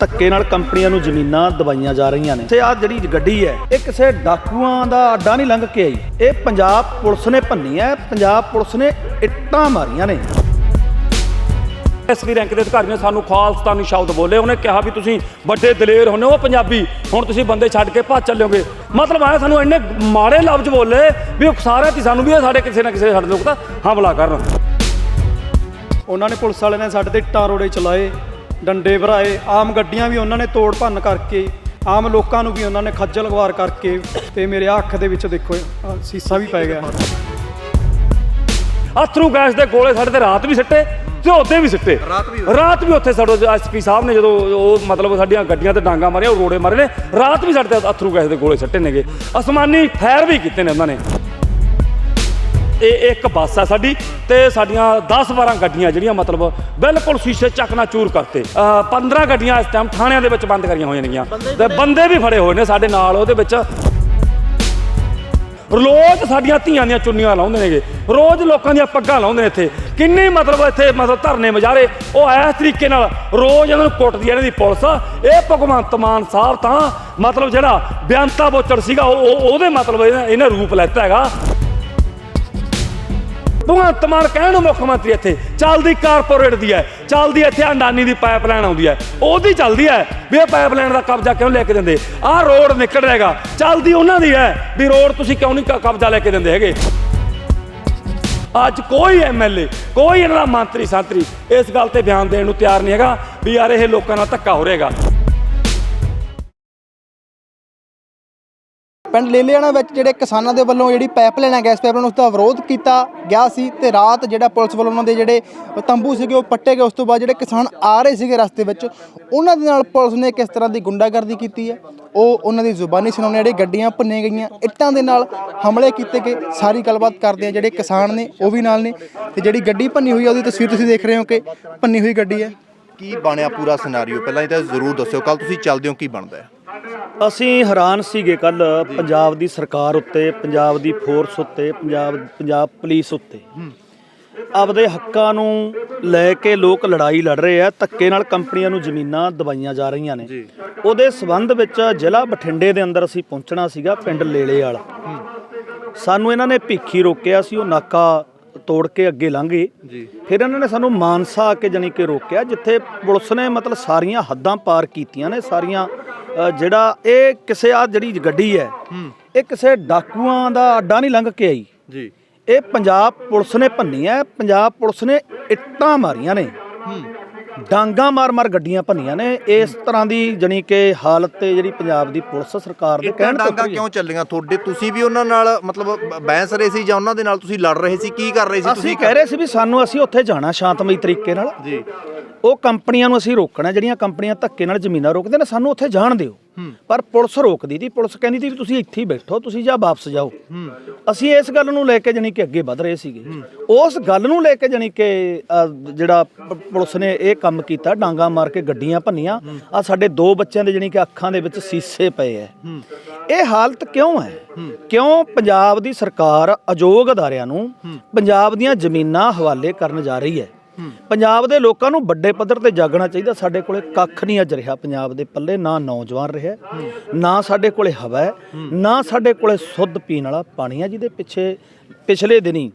ਧੱਕੇ ਨਾਲ ਕੰਪਨੀਆਂ ਨੂੰ ਜ਼ਮੀਨਾਂ ਦਵਾਈਆਂ ਜਾ ਰਹੀਆਂ ਨੇ। ਤੇ ਆ ਜਿਹੜੀ ਗੱਡੀ ਹੈ ਇਹ ਕਿਸੇ ਡਾਕੂਆਂ ਦਾ ਅੱਡਾ ਨਹੀਂ ਲੰਘ ਕੇ ਆਈ। ਇਹ ਪੰਜਾਬ ਪੁਲਿਸ ਨੇ ਭੰਨੀ ਹੈ ਪੰਜਾਬ ਪੁਲਿਸ ਨੇ ਇੱਟਾਂ ਮਾਰੀਆਂ ਨੇ। ਐਸਪੀ ਰੈਂਕ ਦੇ ਅਧਿਕਾਰੀ ਨੇ ਸਾਨੂੰ ਖਾਲਸਤਾਨੀ ਸ਼ਬਦ ਬੋਲੇ। ਉਹਨੇ ਕਿਹਾ ਵੀ ਤੁਸੀਂ ਵੱਡੇ ਦਲੇਰ ਹੁੰਨੇ ਹੋ ਪੰਜਾਬੀ। ਹੁਣ ਤੁਸੀਂ ਬੰਦੇ ਛੱਡ ਕੇ ਭੱਜ ਚੱਲੋਗੇ ਮਤਲਬ ਆਇਆ ਸਾਨੂੰ ਇੰਨੇ ਮਾੜੇ ਲਫ਼ਜ਼ ਬੋਲੇ ਵੀ ਉਹ ਸਾਰੇ ਤੀ ਸਾਨੂੰ ਵੀ ਸਾਡੇ ਕਿਸੇ ਨਾ ਕਿਸੇ ਸਾਡੇ ਲੋਕ ਤਾਂ ਹਮਲਾ ਕਰਨ। ਉਹਨਾਂ ਨੇ ਪੁਲਿਸ ਵਾਲਿਆਂ ਨੇ ਸਾਡੇ ਤੇ ਇੱਟਾਂ ਰੋੜੇ ਚਲਾਏ। ਡੰਡੇ ਭਰਾਏ ਆਮ ਗੱਡੀਆਂ ਵੀ ਉਹਨਾਂ ਨੇ ਤੋੜ ਭੰਨ ਕਰਕੇ ਆਮ ਲੋਕਾਂ ਨੂੰ ਵੀ ਉਹਨਾਂ ਨੇ ਖੱਜਲ ਖਵਾਰ ਕਰਕੇ ਤੇ ਮੇਰੇ ਅੱਖ ਦੇ ਵਿੱਚ ਦੇਖੋ ਆਹ ਸੀਸਾ ਵੀ ਪੈ ਗਿਆ। ਅਥਰੂ ਗੈਸ ਦੇ ਗੋਲੇ ਸਾਡੇ ਤੇ ਰਾਤ ਵੀ ਸਿੱਟੇ ਤੇ ਉੱਤੇ ਵੀ ਸਿੱਟੇ। ਰਾਤ ਵੀ ਰਾਤ ਵੀ ਉੱਥੇ ਸਾਡੇ ਐਸਪੀ ਸਾਹਿਬ ਨੇ ਜਦੋਂ ਉਹ ਮਤਲਬ ਸਾਡੀਆਂ ਗੱਡੀਆਂ ਤੇ ਡਾਂਗਾ ਮਾਰੀਆਂ ਉਹ ਰੋੜੇ ਮਾਰੇ ਨੇ ਰਾਤ ਵੀ ਸਾਡੇ ਤੇ ਅਥਰੂ ਗੈਸ ਦੇ ਗੋਲੇ ਸਿੱਟੇ ਨੇਗੇ। ਅਸਮਾਨੀ ਫਾਇਰ ਵੀ ਕੀਤੇ ਨੇ ਉਹਨਾਂ ਨੇ। ਇਹ ਇੱਕ ਬੱਸ ਆ ਸਾਡੀ ਤੇ ਸਾਡੀਆਂ 10-12 ਗੱਡੀਆਂ ਜਿਹੜੀਆਂ ਮਤਲਬ ਬਿਲਕੁਲ ਸ਼ੀਸ਼ੇ ਚੱਕਣਾ ਚੂਰ ਕਰਤੇ। ਅਹ 15 ਗੱਡੀਆਂ ਇਸ ਟਾਈਮ ਥਾਣਿਆਂ ਦੇ ਵਿੱਚ ਬੰਦ ਕਰੀਆਂ ਹੋਈਆਂ ਨੇਗੀਆਂ। ਤੇ ਬੰਦੇ ਵੀ ਫੜੇ ਹੋਏ ਨੇ ਸਾਡੇ ਨਾਲ ਉਹਦੇ ਵਿੱਚ ਰੋਜ਼ ਸਾਡੀਆਂ ਧੀਆਂ ਦੀਆਂ ਚੁੰਨੀਆਂ ਲਾਉਂਦੇ ਨੇਗੇ। ਰੋਜ਼ ਲੋਕਾਂ ਦੀਆਂ ਪੱਗਾਂ ਲਾਉਂਦੇ ਨੇ ਇੱਥੇ। ਕਿੰਨੇ ਮਤਲਬ ਇੱਥੇ ਮਤਲਬ ਧਰਨੇ ਮਜਾਰੇ। ਉਹ ਇਸ ਤਰੀਕੇ ਨਾਲ ਰੋਜ਼ ਇਹਨਾਂ ਨੂੰ ਕੁੱਟਦੀ ਹੈ ਇਹਨਾਂ ਦੀ ਪੁਲਿਸ। ਇਹ ਭਗਵੰਤ ਮਾਨ ਸਾਹਿਬ ਤਾਂ ਮਤਲਬ ਜਿਹੜਾ ਬਿਆੰਤਾ ਬੋਚੜ ਸੀਗਾ ਉਹ ਉਹ- ਉਹਦੇ ਮਤਲਬ ਇਹਨੇ ਰੂਪ ਲੈਤਾ ਹੈਗਾ। ਭਗਵੰਤ ਮਾਨ ਕਹਿਣ ਨੂੰ ਮੁੱਖ ਮੰਤਰੀ ਇੱਥੇ ਚੱਲਦੀ ਕਾਰਪੋਰੇਟ ਦੀ ਹੈ, ਚੱਲਦੀ ਇੱਥੇ ਅੰਡਾਨੀ ਦੀ ਪਾਈਪਲਾਈਨ ਆਉਂਦੀ ਹੈ। ਉਹਦੀ ਚੱਲਦੀ ਹੈ ਵੀ ਇਹ ਪਾਈਪਲਾਈਨ ਦਾ ਕਬਜ਼ਾ ਕਿਉਂ ਲੈ ਕੇ ਦਿੰਦੇ? ਆਹ ਰੋਡ ਨਿਕਲ ਰਿਹਾਗਾ ਚੱਲਦੀ ਉਹਨਾਂ ਦੀ ਹੈ ਵੀ ਰੋਡ ਤੁਸੀਂ ਕਿਉਂ ਨਹੀਂ ਕ- ਕਬਜ਼ਾ ਲੈ ਕੇ ਦਿੰਦੇ ਹੈਗੇ? ਅੱਜ ਕੋਈ ਐਮਐਲਏ ਕੋਈ ਇਹਨਾਂ ਦਾ ਮੰਤਰੀ ਸੰਤਰੀ ਇਸ ਗੱਲ ਤੇ ਬਿਆਨ ਦੇਣ ਨੂੰ ਤਿਆਰ ਨਹੀਂ ਹੈਗਾ ਵੀ ਯਾਰ ਇਹ ਲੋਕਾਂ ਨਾਲ ਧੱਕਾ ਹੋ ਰਹੇਗਾ ਪਿੰਡ ਲੇਲਿਆਣਾ ਵਿੱਚ ਜਿਹੜੇ ਕਿਸਾਨਾਂ ਦੇ ਵੱਲੋਂ ਜਿਹੜੀ ਪਾਈਪਲਾਈਨ ਹੈ, ਗੈਸ ਪਾਈਪਲਾਈਨ ਉਸ ਦਾ ਵਿਰੋਧ ਕੀਤਾ ਗਿਆ ਸੀ ਤੇ ਰਾਤ ਜਿਹੜਾ ਪੁਲਿਸ ਵੱਲੋਂ ਉਹਨਾਂ ਦੇ ਜਿਹੜੇ ਤੰਬੂ ਸੀਗੇ, ਉਹ ਪੱਟੇ ਗਏ। ਉਸ ਤੋਂ ਬਾਅਦ ਜਿਹੜੇ ਕਿਸਾਨ ਆ ਰਹੇ ਸੀਗੇ ਰਸਤੇ ਵਿੱਚ, ਉਹਨਾਂ ਦੇ ਨਾਲ ਪੁਲਿਸ ਨੇ ਕਿਸ ਤਰ੍ਹਾਂ ਦੀ ਗੁੰਡਾਗਰਦੀ ਕੀਤੀ ਹੈ? ਉਹ ਉਹਨਾਂ ਦੀ ਜ਼ੁਬਾਨੀ ਸੁਣਾਉਣੇ ਜਿਹੜੇ ਗੱਡੀਆਂ ਭੰਨੇ ਗਈਆਂ, ਇੱਟਾਂ ਦੇ ਨਾਲ ਹਮਲੇ ਕੀਤੇ ਗਏ। ਸਾਰੀ ਗੱਲਬਾਤ ਕਰਦੇ ਆ ਜਿਹੜੇ ਕਿਸਾਨ ਨੇ, ਉਹ ਵੀ ਨਾਲ ਨੇ। ਤੇ ਜਿਹੜੀ ਗੱਡੀ ਭੰਨੀ ਹੋਈ ਆ, ਉਹਦੀ ਤਸਵੀਰ ਤੁਸੀਂ ਦੇਖ ਰਹੇ ਹੋ ਕਿ ਭੰਨੀ ਹੋਈ ਗੱਡੀ ਹੈ। ਕੀ ਬਣਿਆ ਪੂਰਾ ਸਿਨੈਰੀਓ ਪਹਿਲਾਂ ਇਹ ਤਾਂ ਜ਼ਰੂਰ ਦੱਸਿਓ। ਕੱਲ ਤੁਸੀਂ ਚੱਲਦੇ ਹੋ, ਕੀ ਬਣਦਾ ਹੈ? ਅਸੀਂ ਹੈਰਾਨ ਸੀਗੇ ਕੱਲ ਪੰਜਾਬ ਦੀ ਸਰਕਾਰ ਉੱਤੇ ਪੰਜਾਬ ਦੀ ਫੋਰਸ ਉੱਤੇ ਪੰਜਾਬ ਪੰਜਾਬ ਪੁਲਿਸ ਉੱਤੇ। ਆਪਦੇ ਹੱਕਾਂ ਨੂੰ ਲੈ ਕੇ ਲੋਕ ਲੜਾਈ ਲੜ ਰਹੇ ਆ ਧੱਕੇ ਨਾਲ ਕੰਪਨੀਆਂ ਨੂੰ ਜ਼ਮੀਨਾਂ ਦਵਾਈਆਂ ਜਾ ਰਹੀਆਂ ਨੇ। ਉਹਦੇ ਸਬੰਧ ਵਿੱਚ ਜ਼ਿਲ੍ਹਾ ਬਠਿੰਡੇ ਦੇ ਅੰਦਰ ਅਸੀਂ ਪਹੁੰਚਣਾ ਸੀਗਾ ਪਿੰਡ ਲੇਲੇ ਵਾਲਾ। ਸਾਨੂੰ ਇਹਨਾਂ ਨੇ ਭੀਖੀ ਰੋਕਿਆ ਸੀ ਉਹ ਨਾਕਾ ਤੋੜ ਕੇ ਅੱਗੇ ਲੰਘੇ ਫਿਰ ਇਹਨਾਂ ਨੇ ਸਾਨੂੰ ਮਾਨਸਾ ਆ ਕੇ ਜਾਣੀ ਕਿ ਰੋਕਿਆ ਜਿੱਥੇ ਪੁਲਿਸ ਨੇ ਮਤਲਬ ਸਾਰੀਆਂ ਹੱਦਾਂ ਪਾਰ ਕੀਤੀਆਂ ਨੇ ਸਾਰੀਆਂ ਜਿਹੜਾ ਇਹ ਕਿਸੇ ਆ ਜਿਹੜੀ ਗੱਡੀ ਹੈ ਇਹ ਕਿਸੇ ਡਾਕੂਆਂ ਦਾ ਅੱਡਾ ਨਹੀਂ ਲੰਘ ਕੇ ਆਈ। ਜੀ। ਇਹ ਪੰਜਾਬ ਪੁਲਿਸ ਨੇ ਭੰਨੀ ਹੈ ਪੰਜਾਬ ਪੁਲਿਸ ਨੇ ਇੱਟਾਂ ਮਾਰੀਆਂ ਨੇ। ਡਾਂਗਾ ਮਾਰ-ਮਾਰ ਗੱਡੀਆਂ ਭੰਨੀਆਂ ਨੇ। ਇਸ ਤਰ੍ਹਾਂ ਦੀ ਜਾਣੀ ਕਿ ਹਾਲਤ ਤੇ ਜਿਹੜੀ ਪੰਜਾਬ ਦੀ ਪੁਲਿਸ ਸਰਕਾਰ ਦੇ ਕਹਿਣ ਤੋਂ ਡਾਂਗਾ। ਕਿਉਂ ਚੱਲੀਆਂ? ਤੁਹਾਡੇ ਤੁਸੀਂ ਵੀ ਉਹਨਾਂ ਨਾਲ ਮਤਲਬ ਬਹਿਸ ਰਹੇ ਸੀ ਜਾਂ ਉਹਨਾਂ ਦੇ ਨਾਲ ਤੁਸੀਂ ਲੜ ਰਹੇ ਸੀ? ਕੀ ਕਰ ਰਹੇ ਸੀ ਅਸੀਂ ਕਹਿ ਰਹੇ ਸੀ ਵੀ ਸਾਨੂੰ ਅਸੀਂ ਉੱਥੇ ਜਾਣਾ ਸ਼ਾਂਤਮਈ ਤਰੀਕੇ ਨਾਲ। ਜੀ। ਉਹ ਕੰਪਨੀਆਂ ਨੂੰ ਅਸੀਂ ਰੋਕਣਾ ਜਿਹੜੀਆਂ ਕੰਪਨੀਆਂ ਧੱਕੇ ਨਾਲ ਜ਼ਮੀਨਾਂ ਰੋਕਦੇ ਨੇ ਸਾਨੂੰ ਉੱਥੇ ਜਾਣ ਦਿਓ। ਪਰ ਪੁਲਿਸ ਰੋਕਦੀ ਦੀ ਪੁਲਿਸ ਕਹਿੰਦੀ ਸੀ ਵੀ ਤੁਸੀਂ ਇੱਥੇ ਹੀ ਬੈਠੋ, ਤੁਸੀਂ ਜਾਂ ਵਾਪਸ ਜਾਓ। ਅਸੀਂ ਇਸ ਗੱਲ ਨੂੰ ਲੈ ਕੇ ਜਾਣੀ ਕਿ ਅੱਗੇ ਵਧ ਰਹੇ ਸੀਗੇ। ਉਸ ਗੱਲ ਨੂੰ ਲੈ ਕੇ ਜਾਣੀ ਕਿ ਜਿਹੜਾ ਪੁਲਿਸ ਨੇ ਇਹ ਕੰਮ ਕੀਤਾ, ਡਾਂਗਾ ਮਾਰ ਕੇ ਗੱਡੀਆਂ ਭੰਨੀਆਂ। ਆ ਸਾਡੇ ਦੋ ਬੱਚਿਆਂ ਦੇ ਜਾਣੀ ਕਿ ਅੱਖਾਂ ਦੇ ਵਿੱਚ ਸੀਸੇ ਪਏ ਐ। ਇਹ ਹਾਲਤ ਕਿਉਂ ਹੈ ਕਿਉਂ ਪੰਜਾਬ ਦੀ ਸਰਕਾਰ ਅਯੋਗ ਅਦਾਰਿਆਂ ਨੂੰ ਪੰਜਾਬ ਦੀਆਂ ਜ਼ਮੀਨਾਂ ਹਵਾਲੇ ਕਰਨ ਜਾ ਰਹੀ ਹੈ ਪੰਜਾਬ ਦੇ ਲੋਕਾਂ ਨੂੰ ਵੱਡੇ ਪੱਧਰ ਤੇ ਜਾਗਣਾ ਚਾਹੀਦਾ। ਸਾਡੇ ਕੋਲੇ ਕੱਖ ਨਹੀਂ ਅੱਜ ਰਿਹਾ ਪੰਜਾਬ ਦੇ ਪੱਲੇ, ਨਾ ਨੌਜਵਾਨ ਰਿਹਾ ਨਾ ਸਾਡੇ ਕੋਲੇ ਹਵਾ ਹੈ, ਨਾ ਸਾਡੇ ਕੋਲੇ ਸੁੱਧ ਪੀਣ ਵਾਲਾ ਪਾਣੀ ਹੈ, ਜਿਹਦੇ ਪਿੱਛੇ ਪਿਛਲੇ ਦਿਨੀ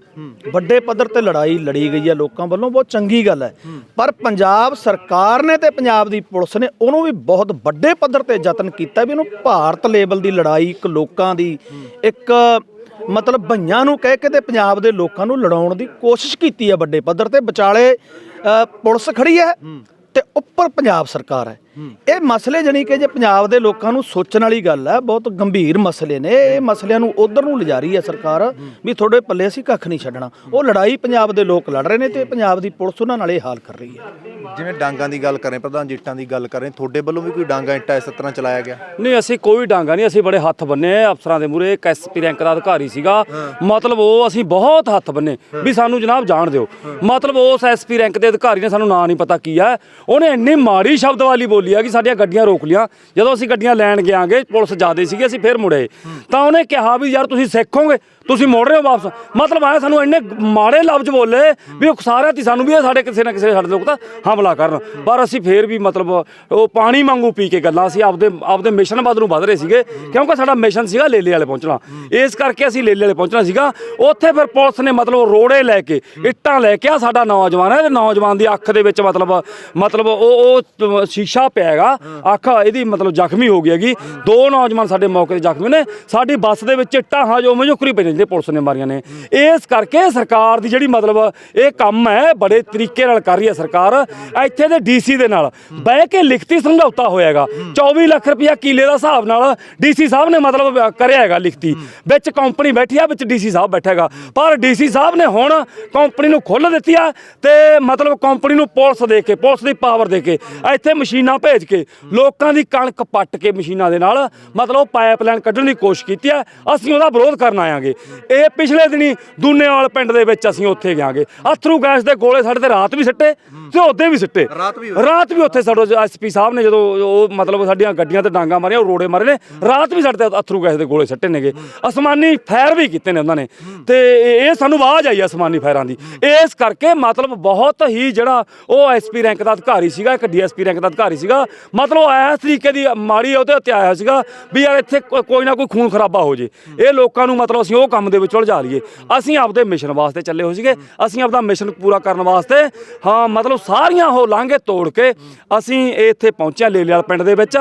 ਵੱਡੇ ਪੱਧਰ ਤੇ ਲੜਾਈ ਲੜੀ ਗਈ ਹੈ ਲੋਕਾਂ ਵੱਲੋਂ, ਬਹੁਤ ਚੰਗੀ ਗੱਲ ਹੈ। ਪਰ ਪੰਜਾਬ ਸਰਕਾਰ ਨੇ ਤੇ ਪੰਜਾਬ ਦੀ ਪੁਲਿਸ ਨੇ ਉਹਨੂੰ ਵੀ ਬਹੁਤ ਵੱਡੇ ਪੱਧਰ ਤੇ ਯਤਨ ਕੀਤਾ ਵੀ ਉਹਨੂੰ ਭਾਰਤ ਲੈਵਲ ਦੀ ਲੜਾਈ, ਇੱਕ ਲੋਕਾਂ ਦੀ ਇੱਕ ਮਤਲਬ ਭਈਆਂ ਨੂੰ ਕਹਿ ਕੇ ਤੇ ਪੰਜਾਬ ਦੇ ਲੋਕਾਂ ਨੂੰ ਲੜਾਉਣ ਦੀ ਕੋਸ਼ਿਸ਼ ਕੀਤੀ ਹੈ ਵੱਡੇ ਪੱਧਰ ਤੇ। ਵਿਚਾਲੇ ਅ, ਪੁਲਿਸ ਖੜੀ ਹੈ ਤੇ ਉੱਪਰ ਪੰਜਾਬ ਸਰਕਾਰ ਹੈ। ਇਹ ਮਸਲੇ ਜਣੀ ਕਿ ਜੇ ਪੰਜਾਬ ਦੇ ਲੋਕਾਂ ਨੂੰ ਸੋਚਣ ਵਾਲੀ ਗੱਲ ਹੈ ਬਹੁਤ ਗੰਭੀਰ ਮਸਲੇ ਨੇ। ਇਹ ਮਸਲਿਆਂ ਨੂੰ ਉਧਰ ਨੂੰ ਲਿਜਾ ਰਹੀ ਹੈ ਸਰਕਾਰ ਵੀ ਤੁਹਾਡੇ ਪੱਲੇ ਅਸੀਂ ਕੱਖ ਨਹੀਂ ਛੱਡਣਾ। ਉਹ ਲੜਾਈ ਪੰਜਾਬ ਦੇ ਲੋਕ ਲੜ ਰਹੇ ਨੇ ਤੇ ਪੰਜਾਬ ਦੀ ਪੁਲਿਸ ਉਹਨਾਂ ਨਾਲ ਇਹ ਹਾਲ ਕਰ ਰਹੀ ਹੈ। ਜਿਵੇਂ ਡਾਂਗਾਂ ਦੀ ਗੱਲ ਕਰੇ ਪ੍ਰਧਾਨ ਜੀ ਇੱਟਾਂ ਦੀ ਗੱਲ ਕਰੇ ਤੁਹਾਡੇ ਵੱਲੋਂ ਵੀ ਕੋਈ ਡਾਂਗਾ ਇੱਟਾ ਇਸ ਤਰ੍ਹਾਂ ਚਲਾਇਆ ਗਿਆ? ਨਹੀਂ ਅਸੀਂ ਕੋਈ ਡਾਂਗਾ ਨਹੀਂ ਅਸੀਂ ਬੜੇ ਹੱਥ ਬੰਨੇ ਅਫਸਰਾਂ ਦੇ ਮੂਰੇ ਇੱਕ ਐਸਪੀ ਰੈਂਕ ਦਾ ਅਧਿਕਾਰੀ ਸੀਗਾ। ਮਤਲਬ ਉਹ ਅਸੀਂ ਬਹੁਤ ਹੱਥ ਬੰਨੇ ਵੀ ਸਾਨੂੰ ਜਨਾਬ ਜਾਣ ਦਿਓ। ਮਤਲਬ ਉਸ ਐਸਪੀ ਰੈਂਕ ਦੇ ਅਧਿਕਾਰੀ ਨੇ ਸਾਨੂੰ ਨਾਂ ਨਹੀਂ ਪਤਾ ਕੀ ਹੈ। ਉਹਨੇ ਇੰਨੀ ਮਾੜੀ ਸ਼ਬਦ ਵਾਲੀ ਬੋਲੀ ਕਿ ਸਾਡੀਆਂ ਗੱਡੀਆਂ ਰੋਕ ਲੀਆਂ। ਜਦੋਂ ਅਸੀਂ ਗੱਡੀਆਂ ਲੈਣ ਗਿਆਂਗੇ ਪੁਲਿਸ ਜਾਦੇ ਸੀਗੀ, ਅਸੀਂ ਫਿਰ ਮੁੜੇ। ਤਾਂ ਉਹਨੇ ਕਿਹਾ ਵੀ, ਯਾਰ, ਤੁਸੀਂ ਸਿੱਖੋਗੇ ਤੁਸੀਂ ਮੋੜ ਰਹੇ ਹੋ ਵਾਪਸ। ਮਤਲਬ ਆਇਆ ਸਾਨੂੰ ਇੰਨੇ ਮਾੜੇ ਲਫ਼ਜ਼ ਬੋਲੇ ਵੀ ਉਹ ਸਾਰਿਆਂ ਤੇ ਸਾਨੂੰ ਵੀ ਇਹ ਸਾਡੇ ਕਿਸੇ ਨਾ ਕਿਸੇ ਸਾਡੇ ਲੋਕ ਤਾਂ ਹਮਲਾ ਕਰਨ। ਪਰ ਅਸੀਂ ਫੇਰ ਵੀ ਮਤਲਬ ਉਹ ਪਾਣੀ ਵਾਂਗੂ ਪੀ ਕੇ ਗੱਲਾਂ ਅਸੀਂ ਆਪਦੇ ਆਪਦੇ ਮਿਸ਼ਨ ਵੱਲ ਨੂੰ ਵਧ ਰਹੇ ਸੀਗੇ, ਕਿਉਂਕਿ ਸਾਡਾ ਮਿਸ਼ਨ ਸੀਗਾ ਲੇਲੇ ਵਾਲੇ ਪਹੁੰਚਣਾ। ਇਸ ਕਰਕੇ ਅਸੀਂ ਲੇਲੇ ਵਾਲੇ ਪਹੁੰਚਣਾ ਸੀਗਾ। ਉੱਥੇ ਫਿਰ ਪੁਲਿਸ ਨੇ ਮਤਲਬ ਰੋੜੇ ਲੈ ਕੇ, ਇੱਟਾਂ ਲੈ ਕੇ ਆ ਸਾਡਾ ਨੌਜਵਾਨ ਹੈ ਨੌਜਵਾਨ ਦੀ ਅੱਖ ਦੇ ਵਿੱਚ ਮਤਲਬ ਮਤਲਬ ਉਹ ਉਹ ਸ਼ੀਸ਼ਾ ਪਿਆ ਹੈਗਾ। ਅੱਖ ਇਹਦੀ ਮਤਲਬ ਜ਼ਖਮੀ ਹੋ ਗਈ ਹੈਗੀ। ਦੋ ਨੌਜਵਾਨ ਸਾਡੇ ਮੌਕੇ ਤੇ ਜ਼ਖਮੀ ਨੇ। ਸਾਡੀ ਬੱਸ ਦੇ ਵਿੱਚ ਇੱਟਾਂ, ਹਾਂ ਜੋ ਮਜੁਕਰੀ ਪਈ ਨੇ ਪੁਲਿਸ ਨੇ ਮਾਰੀਆਂ ਨੇ। ਇਸ ਕਰਕੇ ਸਰਕਾਰ ਦੀ ਜਿਹੜੀ ਮਤਲਬ ਇਹ ਕੰਮ ਹੈ, ਬੜੇ ਤਰੀਕੇ ਨਾਲ ਕਰ ਰਹੀ ਹੈ ਸਰਕਾਰ। ਇੱਥੇ ਦੇ ਡੀਸੀ ਦੇ ਨਾਲ ਬਹਿ ਕੇ ਲਿਖਤੀ ਸਮਝੌਤਾ ਹੋਇਆਗਾ। 24 ਲੱਖ ਰੁਪਇਆ ਕਿਲੇ ਦਾ ਹਿਸਾਬ ਨਾਲ ਡੀਸੀ ਸਾਹਿਬ ਨੇ ਮਤਲਬ ਕਰਿਆ ਹੈਗਾ ਲਿਖਤੀ। ਵਿੱਚ ਕੰਪਨੀ ਬੈਠੀ ਆ, ਵਿੱਚ ਡੀਸੀ ਸਾਹਿਬ ਬੈਠਾ ਹੈਗਾ। ਪਰ ਡੀਸੀ ਸਾਹਿਬ ਨੇ ਹੁਣ ਕੰਪਨੀ ਨੂੰ ਖੁੱਲ੍ਹ ਦਿੱਤੀ ਆ ਤੇ ਮਤਲਬ ਕੰਪਨੀ ਨੂੰ ਪੁਲਿਸ ਦੇ ਕੇ, ਪੁਲਿਸ ਦੀ ਪਾਵਰ ਦੇ ਕੇ, ਇੱਥੇ ਮਸ਼ੀਨਾਂ ਭੇਜ ਕੇ, ਲੋਕਾਂ ਦੀ ਕਣਕ ਪੱਟ ਕੇ ਮਸ਼ੀਨਾਂ ਦੇ ਨਾਲ ਮਤਲਬ ਪਾਈਪਲਾਈਨ ਕੱਢਣ ਦੀ ਕੋਸ਼ਿਸ਼ ਕੀਤੀ ਆ। ਅਸੀਂ ਉਹਦਾ ਵਿਰੋਧ ਕਰਨ ਆਇਆਂਗੇ। ਇਹ ਪਿਛਲੇ ਦਿਨੀ ਦੂਨੇਵਾਲ ਪਿੰਡ ਦੇ ਵਿੱਚ ਅਸੀਂ ਉੱਥੇ ਗਿਆਂਗੇ। ਅਥਰੂ ਗੈਸ ਦੇ ਗੋਲੇ ਸਾਡੇ ਤੇ ਰਾਤ ਵੀ ਸਿੱਟੇ ਤੇ ਉਹਦੇ ਵੀ ਸਿੱਟੇ। ਰਾਤ ਵੀ ਰਾਤ ਵੀ ਉੱਥੇ ਸਾਡੇ ਐਸਪੀ ਸਾਹਿਬ ਨੇ ਜਦੋਂ ਉਹ ਮਤਲਬ ਸਾਡੀਆਂ ਗੱਡੀਆਂ ਤੇ ਡਾਂਗਾ ਮਾਰੀਆਂ ਉਹ ਰੋੜੇ ਮਾਰੇ ਨੇ ਰਾਤ ਵੀ ਸਾਡੇ ਤੇ ਅਥਰੂ ਗੈਸ ਦੇ ਗੋਲੇ ਸੱਟੇ ਨੇਗੇ। ਅਸਮਾਨੀ ਫਾਇਰ ਵੀ ਕੀਤੇ ਨੇ ਉਹਨਾਂ ਨੇ। ਤੇ ਇਹ ਸਾਨੂੰ ਆਵਾਜ਼ ਆਈ ਅਸਮਾਨੀ ਫਾਇਰਾਂ ਦੀ। ਇਸ ਕਰਕੇ ਮਤਲਬ ਬਹੁਤ ਹੀ ਜਿਹੜਾ ਉਹ ਐਸਪੀ ਰੈਂਕ ਦਾ ਅਧਿਕਾਰੀ ਸੀਗਾ ਇੱਕ ਡੀਐਸਪੀ ਰੈਂਕ ਦਾ ਅਧਿਕਾਰੀ ਸੀਗਾ ਮਤਲਬ ਇਸ ਤਰੀਕੇ ਦੀ ਮਾੜੀ ਉਹਦੇ ਉੱਤੇ ਆਇਆ ਸੀਗਾ ਵੀ ਯਾਰ ਇੱਥੇ ਕੋਈ ਨਾ ਕੋਈ ਖੂਨ ਖਰਾਬਾ ਹੋ ਜੇ। ਇਹ ਲੋਕਾਂ ਨੂੰ ਮਤਲਬ ਅਸੀਂ ਉਹ ਕੰਮ ਦੇ ਵਿੱਚ ਉਲਝਾ ਲਈਏ। ਅਸੀਂ ਆਪਦੇ ਮਿਸ਼ਨ ਵਾਸਤੇ ਚੱਲੇ ਹੋ ਸੀਗੇ। ਅਸੀਂ ਆਪਦਾ ਮਿਸ਼ਨ ਪੂਰਾ ਕਰਨ ਵਾਸਤੇ, ਹਾਂ, ਮਤਲਬ ਸਾਰੀਆਂ ਉਹ ਲਾਂਘੇ ਤੋੜ ਕੇ ਅਸੀਂ ਇੱਥੇ ਪਹੁੰਚਿਆ ਲੇਲੇਵਾਲ ਪਿੰਡ ਦੇ ਵਿੱਚ।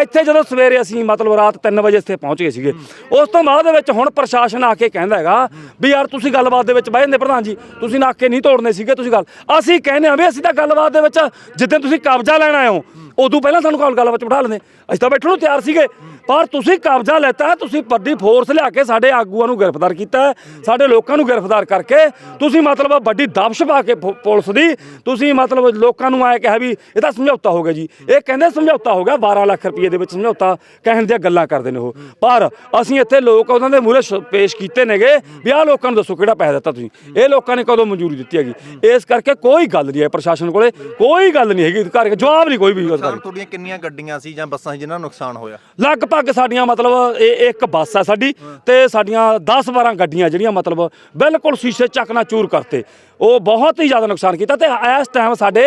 ਇੱਥੇ ਜਦੋਂ ਸਵੇਰੇ ਅਸੀਂ ਮਤਲਬ ਰਾਤ 3 ਵਜੇ ਇੱਥੇ ਪਹੁੰਚ ਗਏ ਸੀਗੇ। ਉਸ ਤੋਂ ਬਾਅਦ ਦੇ ਵਿੱਚ ਹੁਣ ਪ੍ਰਸ਼ਾਸਨ ਆ ਕੇ ਕਹਿੰਦਾ ਹੈਗਾ ਵੀ ਯਾਰ ਤੁਸੀਂ ਗੱਲਬਾਤ ਦੇ ਵਿੱਚ ਬਹਿ ਜਾਂਦੇ ਪ੍ਰਧਾਨ ਜੀ। ਤੁਸੀਂ ਨਾਕੇ ਨਹੀਂ ਤੋੜਨੇ ਸੀਗੇ ਤੁਸੀਂ ਗੱਲ। ਅਸੀਂ ਕਹਿੰਦੇ ਆ ਵੀ ਅਸੀਂ ਤਾਂ ਗੱਲਬਾਤ ਦੇ ਵਿੱਚ ਜਿੱਦਾਂ ਤੁਸੀਂ ਕਬਜ਼ਾ ਲੈਣ ਆਏ ਹੋ, ਉਦੋਂ ਪਹਿਲਾਂ ਸਾਨੂੰ ਕਾਲ ਗੱਲਬਾਤ 'ਚ ਬਿਠਾ ਲੈਂਦੇ। ਅਸੀਂ ਤਾਂ ਬੈਠਣ ਨੂੰ ਤਿਆਰ ਸੀਗੇ। ਪਰ ਤੁਸੀਂ ਕਬਜ਼ਾ ਲੈਤਾ ਤੁਸੀਂ ਵੱਡੀ ਫੋਰਸ ਲਿਆ ਕੇ ਸਾਡੇ ਆਗੂਆਂ ਨੂੰ ਗ੍ਰਿਫਤਾਰ ਕੀਤਾ ਸਾਡੇ ਲੋਕਾਂ ਨੂੰ ਗ੍ਰਿਫਤਾਰ ਕਰਕੇ। ਤੁਸੀਂ ਮਤਲਬ ਵੱਡੀ ਦਬਸ਼ ਪਾ ਕੇ ਪੁਲਿਸ ਦੀ ਤੁਸੀਂ ਮਤਲਬ ਲੋਕਾਂ ਨੂੰ ਆਇਆ ਕਿਹਾ ਵੀ ਇਹ ਤਾਂ ਸਮਝੌਤਾ ਹੋ ਗਿਆ ਜੀ। ਇਹ ਕਹਿੰਦੇ ਸਮਝੌਤਾ ਹੋ ਗਿਆ 12 ਲੱਖ ਰੁਪਏ ਦੇ ਵਿੱਚ ਸਮਝੌਤਾ ਕਹਿਣ ਦੀਆਂ ਗੱਲਾਂ ਕਰਦੇ ਨੇ ਉਹ। ਪਰ ਅਸੀਂ ਇੱਥੇ ਲੋਕ ਉਹਨਾਂ ਦੇ ਮੂਹਰੇ ਪੇਸ਼ ਕੀਤੇ ਨੇਗੇ ਵੀ ਆਹ ਲੋਕਾਂ ਨੂੰ ਦੱਸੋ ਕਿਹੜਾ ਪੈਸਾ ਦਿੱਤਾ ਤੁਸੀਂ। ਇਹ ਲੋਕਾਂ ਨੇ ਕਦੋਂ ਮਨਜ਼ੂਰੀ ਦਿੱਤੀ ਹੈਗੀ? ਇਸ ਕਰਕੇ ਕੋਈ ਗੱਲ ਨਹੀਂ ਹੈ ਪ੍ਰਸ਼ਾਸਨ ਕੋਲੇ ਕੋਈ ਗੱਲ ਨਹੀਂ ਹੈਗੀ। ਅਧਿਕਾਰੀ ਜਵਾਬ ਨਹੀਂ ਕੋਈ ਵੀ ਤੁਹਾਡੀਆਂ ਕਿੰਨੀਆਂ ਗੱਡੀਆਂ ਸੀ ਜਾਂ ਬੱਸਾਂ ਸੀ ਜਿਨ੍ਹਾਂ ਨੂੰ ਨੁਕਸਾਨ ਹੋਇਆ? ਲਗਭਗ ਸਾਡੀਆਂ ਮਤਲਬ ਇਹ ਇੱਕ ਬੱਸ ਹੈ ਸਾਡੀ ਤੇ ਸਾਡੀਆਂ 10 12 ਗੱਡੀਆਂ ਜਿਹੜੀਆਂ ਮਤਲਬ ਬਿਲਕੁਲ ਸ਼ੀਸ਼ੇ ਚੱਕਣਾ ਚੂਰ ਕਰਤੇ। ਉਹ ਬਹੁਤ ਹੀ ਜ਼ਿਆਦਾ ਨੁਕਸਾਨ ਕੀਤਾ ਤੇ ਇਸ ਟਾਈਮ ਸਾਡੇ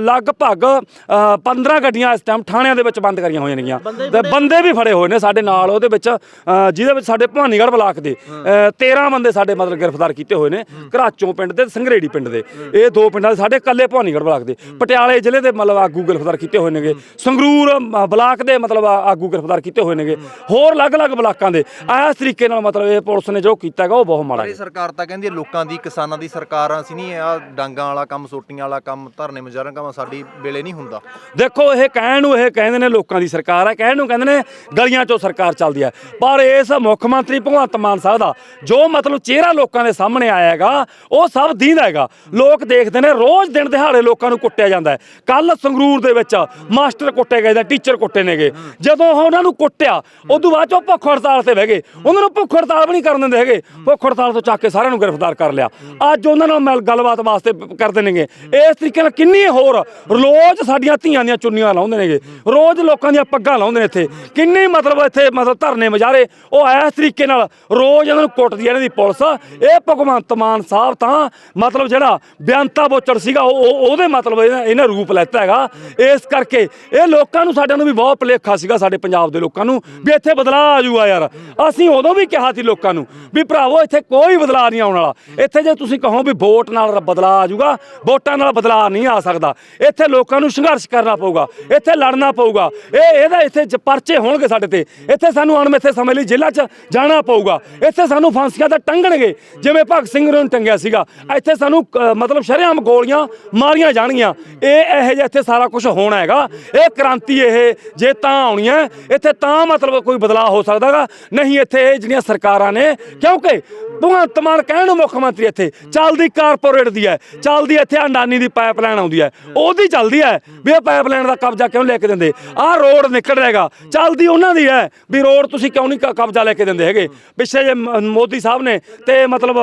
ਲਗਭਗ ਅ, 15 ਗੱਡੀਆਂ ਇਸ ਟਾਈਮ ਥਾਣਿਆਂ ਦੇ ਵਿੱਚ ਬੰਦ ਕਰੀਆਂ ਹੋਈਆਂ ਨੇਗੀਆਂ। ਤੇ ਬੰਦੇ ਵੀ ਫੜੇ ਹੋਏ ਨੇ ਸਾਡੇ ਨਾਲ ਉਹਦੇ ਵਿੱਚ ਜਿਹਦੇ ਵਿੱਚ ਸਾਡੇ ਭਵਾਨੀਗੜ੍ਹ ਬਲਾਕ ਦੇ ਅ, 13 ਬੰਦੇ ਸਾਡੇ ਮਤਲਬ ਗ੍ਰਿਫਤਾਰ ਕੀਤੇ ਹੋਏ ਨੇ ਘਰਾਚੋਂ ਪਿੰਡ ਦੇ ਤੇ ਸੰਗਰੇੜੀ ਪਿੰਡ ਦੇ। ਇਹ ਦੋ ਪਿੰਡਾਂ ਦੇ ਸਾਡੇ ਕੱਲੇ ਭਵਾਨੀਗੜ੍ਹ ਬਲਾਕ ਦੇ। ਪਟਿਆਲੇ ਜ਼ਿਲ੍ਹੇ ਦੇ ਮਤਲਬ ਆਗੂ ਗ੍ਰਿਫਤਾਰ ਕੀਤੇ ਹੋਏ ਨੇਗੇ। ਸੰਗਰੂਰ ਬਲਾਕ ਦੇ ਮਤਲਬ ਆਗੂ ਗ੍ਰਿਫਤਾਰ ਕੀਤੇ ਹੋਏ ਨੇਗੇ। ਹੋਰ ਅਲੱਗ-ਅਲੱਗ ਬਲਾਕਾਂ ਦੇ। ਇਸ ਤਰੀਕੇ ਨਾਲ ਮਤਲਬ ਇਹ ਪੁਲਿਸ ਨੇ ਜੋ ਕੀਤਾ ਹੈਗਾ ਉਹ ਬਹੁਤ ਮਾੜਾ ਹੈ ਸਰਕਾਰ ਤਾਂ ਕਹਿੰਦੀ ਹੈ ਲੋਕਾਂ ਦੀ ਕਿਸਾਨਾਂ ਦੀ ਸਰਕਾਰਾਂ ਸੀ ਨਹੀਂ ਆ ਡਾਂਗਾਂ ਵਾਲਾ ਕੰਮ, ਸੋਟੀਆਂ ਵਾਲਾ ਕੰਮ, ਧਰਨੇ ਮੁਜ਼ਾਹਰਾ ਕੰਮ, ਸਾਡੀ ਵੇਲੇ ਨਹੀਂ ਹੁੰਦਾ। ਦੇਖੋ, ਇਹ ਕਹਿਣ ਨੂੰ ਇਹ ਕਹਿੰਦੇ ਨੇ ਲੋਕਾਂ ਦੀ ਸਰਕਾਰ ਹੈ ਕਹਿਣ ਨੂੰ ਕਹਿੰਦੇ ਨੇ ਗਲੀਆਂ 'ਚੋਂ ਸਰਕਾਰ ਚੱਲਦੀ ਹੈ ਪਰ ਇਸ ਮੁੱਖ ਮੰਤਰੀ ਭਗਵੰਤ ਮਾਨ ਸਾਹਿਬ ਦਾ ਜੋ ਮਤਲਬ ਚਿਹਰਾ ਲੋਕਾਂ ਦੇ ਸਾਹਮਣੇ ਆਇਆ ਹੈਗਾ, ਉਹ ਸਭ ਦੀਂਦਾ ਹੈਗਾ। ਲੋਕ ਦੇਖਦੇ ਨੇ, ਰੋਜ਼ ਦਿਨ ਦਿਹਾੜੇ ਲੋਕਾਂ ਨੂੰ ਕੁੱਟਿਆ ਜਾਂਦਾ ਕੱਲ ਸੰਗਰੂਰ ਦੇ ਵਿੱਚ ਮਾਸਟਰ ਕੁੱਟੇ ਗਏ ਦਾ ਟੀਚਰ ਕੁੱਟੇ ਨੇਗੇ। ਜਦੋਂ ਉਹਨਾਂ ਨੂੰ ਕੁੱਟਿਆ, ਉਦੋਂ ਬਾਅਦ 'ਚ ਉਹ ਭੁੱਖ ਹੜਤਾਲ ਤੇ ਬਹਿ ਗਏ। ਉਹਨਾਂ ਨੂੰ ਭੁੱਖ ਹੜਤਾਲ ਵੀ ਨਹੀਂ ਕਰਨ ਦਿੰਦੇ ਹੈਗੇ। ਭੁੱਖ ਹੜਤਾਲ ਤੋਂ ਚੱਕ ਕੇ ਸਾਰਿਆਂ ਨੂੰ ਗ੍ਰਿਫਤਾਰ ਕਰ ਲਿਆ। ਅੱਜ ਉਹਨਾਂ ਨਾਲ ਨਾਲ ਗੱਲਬਾਤ ਵਾਸਤੇ ਕਰਦੇ ਨੇਗੇ। ਇਸ ਤਰੀਕੇ ਨਾਲ ਕਿੰਨੀ ਹੋਰ ਰੋਜ਼ ਸਾਡੀਆਂ ਧੀਆਂ ਦੀਆਂ ਚੁੰਨੀਆਂ ਲਾਉਂਦੇ ਨੇਗੇ। ਰੋਜ਼ ਲੋਕਾਂ ਦੀਆਂ ਪੱਗਾਂ ਲਾਉਂਦੇ ਨੇ ਇੱਥੇ। ਕਿੰਨੀ ਮਤਲਬ ਇੱਥੇ ਮਤਲਬ ਧਰਨੇ ਮਜਾਰੇ। ਉਹ ਇਸ ਤਰੀਕੇ ਨਾਲ ਰੋਜ਼ ਇਹਨਾਂ ਨੂੰ ਕੁੱਟਦੀ ਇਹਨਾਂ ਦੀ ਪੁਲਿਸ। ਇਹ ਭਗਵੰਤ ਮਾਨ ਸਾਹਿਬ ਤਾਂ ਮਤਲਬ ਜਿਹੜਾ ਬਿਆੰਤਾ ਬੋਚੜ ਸੀਗਾ, ਉਹ ਉਹਦੇ ਮਤਲਬ ਇਹਨਾਂ ਰੂਪ ਲੈਤਾ ਹੈਗਾ। ਇਸ ਕਰਕੇ ਇਹ ਲੋਕਾਂ ਨੂੰ ਸਾਡਿਆਂ ਨੂੰ ਵੀ ਬਹੁਤ ਭੁਲੇਖਾ ਸੀਗਾ ਸਾਡੇ ਪੰਜਾਬ ਦੇ ਲੋਕਾਂ ਨੂੰ, ਵੀ ਇੱਥੇ ਬਦਲਾਅ ਆ ਜਾਊਗਾ ਯਾਰ। ਅਸੀਂ ਉਦੋਂ ਵੀ ਕਿਹਾ ਸੀ ਲੋਕਾਂ ਨੂੰ ਵੀ ਭਰਾਵੋ, ਇੱਥੇ ਕੋਈ ਬਦਲਾਅ ਨਹੀਂ ਆਉਣ ਵਾਲਾ। ਇੱਥੇ ਜੇ ਤੁਸੀਂ ਕਹੋ ਵੀ ਵੋਟ ਨਾਲ ਬਦਲਾਅ ਆ ਜਾਊਗਾ, ਵੋਟਾਂ ਨਾਲ ਬਦਲਾਅ ਨਹੀਂ ਆ ਸਕਦਾ। ਇੱਥੇ ਲੋਕਾਂ ਨੂੰ ਸੰਘਰਸ਼ ਕਰਨਾ ਪਊਗਾ, ਇੱਥੇ ਲੜਨਾ ਪਊਗਾ। ਇਹ, ਇਹਦਾ ਇੱਥੇ ਪਰਚੇ ਹੋਣਗੇ ਸਾਡੇ ਤੇ। ਇੱਥੇ ਸਾਨੂੰ ਅਣਮਿੱਥੇ ਸਮੇਂ ਲਈ ਜੇਲ੍ਹਾਂ 'ਚ ਜਾਣਾ ਪਊਗਾ। ਇੱਥੇ ਸਾਨੂੰ ਫਾਂਸੀਆਂ ਤਾਂ ਟੰਗਣਗੇ। ਜਿਵੇਂ ਭਗਤ ਸਿੰਘ ਨੂੰ ਟੰਗਿਆ ਸੀਗਾ, ਇੱਥੇ ਸਾਨੂੰ ਮਤਲਬ ਸ਼ਰੇਆਮ ਗੋਲੀਆਂ ਮਾਰੀਆਂ ਜਾਣਗੀਆਂ। ਇਹ, ਇਹੋ ਜਿਹਾ ਇੱਥੇ ਸਾਰਾ ਕੁਝ ਹੋਣਾ ਹੈਗਾ। ਇਹ ਕ੍ਰਾਂਤੀ ਇਹ, ਜੇ ਤਾਂ ਆਉਣੀ ਹੈ ਇੱਥੇ ਤਾਂ ਮਤਲਬ ਕੋਈ ਬਦਲਾਅ ਹੋ ਸਕਦਾਗਾ ਨਹੀਂ, ਇੱਥੇ ਇਹ ਜਿਹੜੀਆਂ ਸਰਕਾਰਾਂ ਨੇ, ਕਿਉਂਕਿ ਭਗਵੰਤ ਮਾਨ ਕਹਿਣ ਨੂੰ ਮੁੱਖ ਮੰਤਰੀ ਇੱਥੇ, ਚੱਲਦੀ ਕਾਰਪੋਰੇਟ ਦੀ ਹੈ। ਚੱਲਦੀ ਇੱਥੇ ਅੰਡਾਨੀ ਦੀ ਪਾਈਪਲਾਈਨ ਆਉਂਦੀ ਹੈ। ਉਹਦੀ ਚੱਲਦੀ ਹੈ ਵੀ ਇਹ ਪਾਈਪਲਾਈਨ ਦਾ ਕਬਜ਼ਾ ਕਿਉਂ ਲੈ ਕੇ ਦਿੰਦੇ? ਆਹ ਰੋਡ ਨਿਕਲ ਰਿਹਾਗਾ ਚੱਲਦੀ ਉਹਨਾਂ ਦੀ ਹੈ ਵੀ ਰੋਡ ਤੁਸੀਂ ਕਿਉਂ ਨਹੀਂ ਕਬਜ਼ਾ ਲੈ ਕੇ ਦਿੰਦੇ ਹੈਗੇ? ਪਿੱਛੇ ਜੇ ਮੋਦੀ ਸਾਹਿਬ ਨੇ ਤੇ ਮਤਲਬ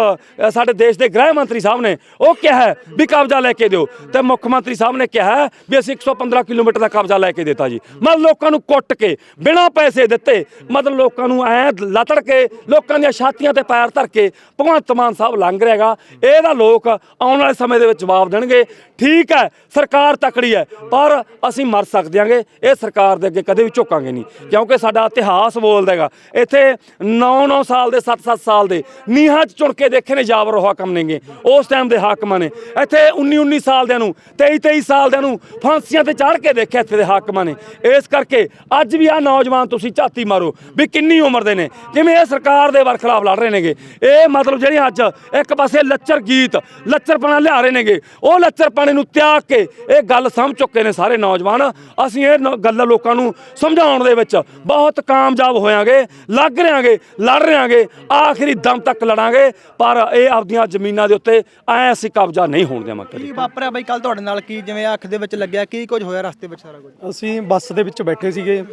ਸਾਡੇ ਦੇਸ਼ ਦੇ ਗ੍ਰਹਿ ਮੰਤਰੀ ਸਾਹਿਬ ਨੇ, ਉਹ ਕਿਹਾ ਹੈ ਵੀ ਕਬਜ਼ਾ ਲੈ ਕੇ ਦਿਓ। ਤੇ ਮੁੱਖ ਮੰਤਰੀ ਸਾਹਿਬ ਨੇ ਕਿਹਾ ਵੀ ਅਸੀਂ 115 ਕਿਲੋਮੀਟਰ ਦਾ ਕਬਜ਼ਾ ਲੈ ਕੇ ਦਿੱਤਾ ਜੀ। ਮਤਲਬ ਲੋਕਾਂ ਨੂੰ ਕੁੱਟ ਕੇ, ਬਿਨਾਂ ਪੈਸੇ ਦਿੱਤੇ, ਮਤਲਬ ਲੋਕਾਂ ਨੂੰ ਐ ਲਤੜ ਕੇ, ਲੋਕਾਂ ਦੀਆਂ ਛਾਤੀਆਂ ਤੇ ਪੈਰ ਧਰ ਕੇ ਭਗਵੰਤ ਮਾਨ ਸਾਹਿਬ ਲੰਘ ਰਿਹਾਗਾ ਇਹਦਾ ਲੋਕ ਆਉਣ ਵਾਲੇ ਸਮੇਂ ਦੇ ਵਿੱਚ ਜਵਾਬ ਦੇਣਗੇ। ਠੀਕ ਹੈ, ਸਰਕਾਰ ਤਕੜੀ ਹੈ, ਪਰ ਅਸੀਂ ਮਰ ਸਕਦੇ ਹਾਂਗੇ। ਇਹ ਸਰਕਾਰ ਦੇ ਅੱਗੇ ਕਦੇ ਵੀ ਝੁਕਾਂਗੇ ਨਹੀਂ, ਕਿਉਂਕਿ ਸਾਡਾ ਇਤਿਹਾਸ ਬੋਲਦਾ ਹੈਗਾ। ਇੱਥੇ 9-9 ਸਾਲ ਦੇ 7-7 ਸਾਲ ਦੇ ਨੀਹਾਂ 'ਚ ਚੁਣ ਕੇ ਦੇਖੇ ਨੇ ਜਾਬਰ ਹਾਕਮ ਨੇਗੇ। ਉਸ ਟਾਈਮ ਦੇ ਹਾਕਮਾਂ ਨੇ। ਇੱਥੇ 19-19 ਸਾਲ ਦਿਆਂ ਨੂੰ 23-23 ਸਾਲ ਦਿਆਂ ਨੂੰ ਫਾਂਸੀਆਂ ਤੇ ਚੜ੍ਹ ਕੇ ਦੇਖਿਆ ਇੱਥੇ ਦੇ ਹਾਕਮਾਂ ਨੇ। ਇਸ ਕਰਕੇ ਅੱਜ ਵੀ ਆ ਨੌਜਵਾਨ ਤੁਸੀਂ ਝਾਤੀ ਮਾਰੋ ਵੀ ਕਿੰਨੀ ਉਮਰ ਦੇ ਨੇ। ਕਿਵੇਂ ਇਹ ਸਰਕਾਰ ਦੇ ਵਰਖਲਾਫ ਲੜ ਰਹੇ ਨੇਗੇ। ਇਹ ਮਤਲਬ ਜਿਹੜੀਆਂ ਅੱਜ ਇੱਕ ਪਾਸੇ ਲੱਚਰ ਗੀਤ ਲੱਚਰਪਣਾ ਲਿਆ ਰਹੇ ਨੇਗੇ। ਉਹ ਲੱਚਰਪਣੇ ਨੂੰ ਤਿਆਗ ਕੇ ਇਹ ਗੱਲ ਸਮਝ ਚੁੱਕੇ ਨੇ ਸਾਰੇ ਨੌਜਵਾਨ। ਅਸੀਂ ਇਹ ਗੱਲ ਲੋਕਾਂ ਨੂੰ ਸਮਝਾਉਣ ਦੇ ਵਿੱਚ ਬਹੁਤ ਕਾਮਯਾਬ ਹੋਵਾਂਗੇ ਲੱਗ ਰਿਆਂਗੇ ਲੜ ਰਿਆਂਗੇ ਆਖਰੀ ਦਮ ਤੱਕ ਲੜਾਂਗੇ ਪਰ ਇਹ ਆਪਦੀਆਂ ਜ਼ਮੀਨਾਂ ਦੇ ਉੱਤੇ ਐ ਅਸੀਂ ਕਬਜ਼ਾ ਨਹੀਂ ਹੋਣ ਦੇਵਾਂਗੇ ਕੀ ਵਾਪਰਿਆ ਬਾਈ ਕੱਲ ਤੁਹਾਡੇ ਨਾਲ? ਕੀ ਜਿਵੇਂ ਅੱਖ ਦੇ ਵਿੱਚ ਲੱਗਿਆ ਕੀ ਕੁਝ ਹੋਇਆ ਰਸਤੇ ਵਿੱਚ ਸਾਰਾ ਕੁਝ? ਅਸੀਂ ਬੱਸ ਦੇ ਵਿੱਚ ਬੈਠੇ ਸੀਗੇ।